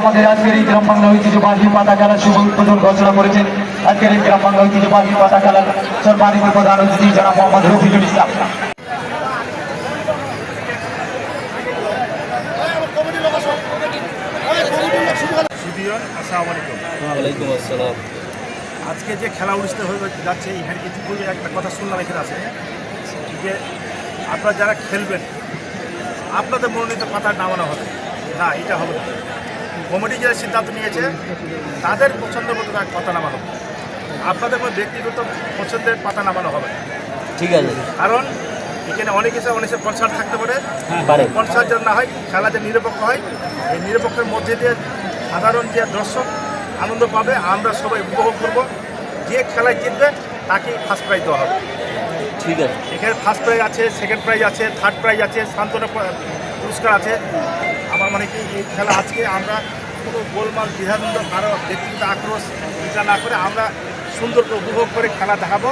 আমাদের আজকের এই গ্রাম বাংলা ঐতিহ্যবাহী পাতা খেলার শুভ উদ্বোধন ঘোষণা করেছেন। আজকের এই গ্রাম বাংলা ঐতিহ্যবাহী পাতা খেলার সম্মানিত প্রধান অতিথি যারা মোহাম্মদ রফিকুল ইসলাম। সুদিয়ন আসসালামু আলাইকুম ওয়ালাইকুম আসসালাম। আজকে যে খেলা অনুষ্ঠিত হয়ে যাচ্ছে এই হ্যান্ড ইতিপূর্বে একটা কথা শুনলাম এখানে আছে। যে আপনারা যারা খেলবেন আপনাদের মনোনীত পাতা নামানো হবে। না এটা হবে না। কমিটি যারা সিদ্ধান্ত নিয়েছে তাদের পছন্দের মতো তার পাতা নামানো হবে আপনাদের মধ্যে ব্যক্তিগত পছন্দের পাতা নামানো হবে। ঠিক আছে। কারণ এখানে অনেক এসে অনেক কনসার্ট থাকতে পারে। কনসার্ট যেন না হয় খেলা যে নিরপেক্ষ হয় এই নিরপেক্ষের মধ্যে দিয়ে সাধারণ যে দর্শক আনন্দ পাবে আমরা সবাই উপভোগ করব। যে খেলায় জিতবে তাকে ফার্স্ট প্রাইজ দেওয়া হবে। ঠিক আছে। এখানে ফার্স্ট প্রাইজ আছে সেকেন্ড প্রাইজ আছে থার্ড প্রাইজ আছে সান্ত্বনা পুরস্কার আছে। আমার মানে কি এই খেলা আজকে আমরা কোনো গোলমাল দ্বিধাদ্বন্দ্ব কারও ব্যক্তিগত আক্রোশ এটা না করে আমরা সুন্দর করে উপভোগ করে খেলা দেখাবো।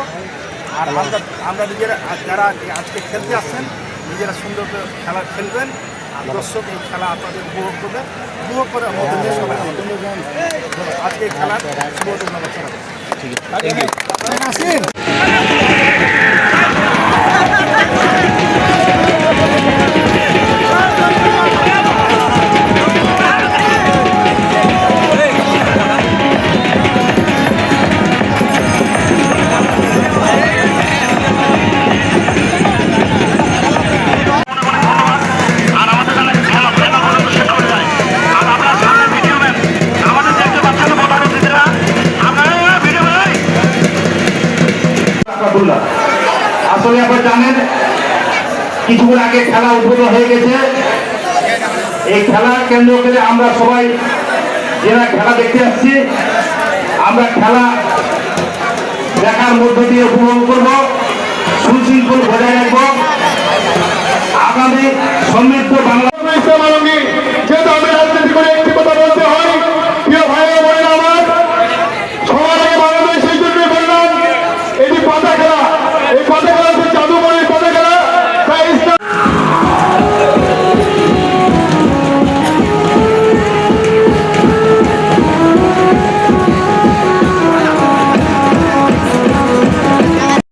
আর আমরা আমরা নিজেরা আজ যারা আজকে খেলতে আসছেন নিজেরা সুন্দর করে খেলা খেলবেন। আর দর্শক এই খেলা আপনাদের উপভোগ করবে। উপভোগ করে আমাদের দেশ সবাই আজকে এই খেলার শুভ নমস্কার ঠিক আছে আব্দুল্লাহ। আসলে আপনারা জানেন, কিছুক্ষণ আগে খেলা উদ্বোধন হয়ে গেছে। এই খেলা কেন্দ্র করে আমরা সবাই যারা খেলা দেখতে আসছি, আমরা খেলা দেখার মধ্য দিয়ে উপভোগ করব, সুশৃঙ্খল বজায় রাখব। আগামী সমৃদ্ধ বাংলা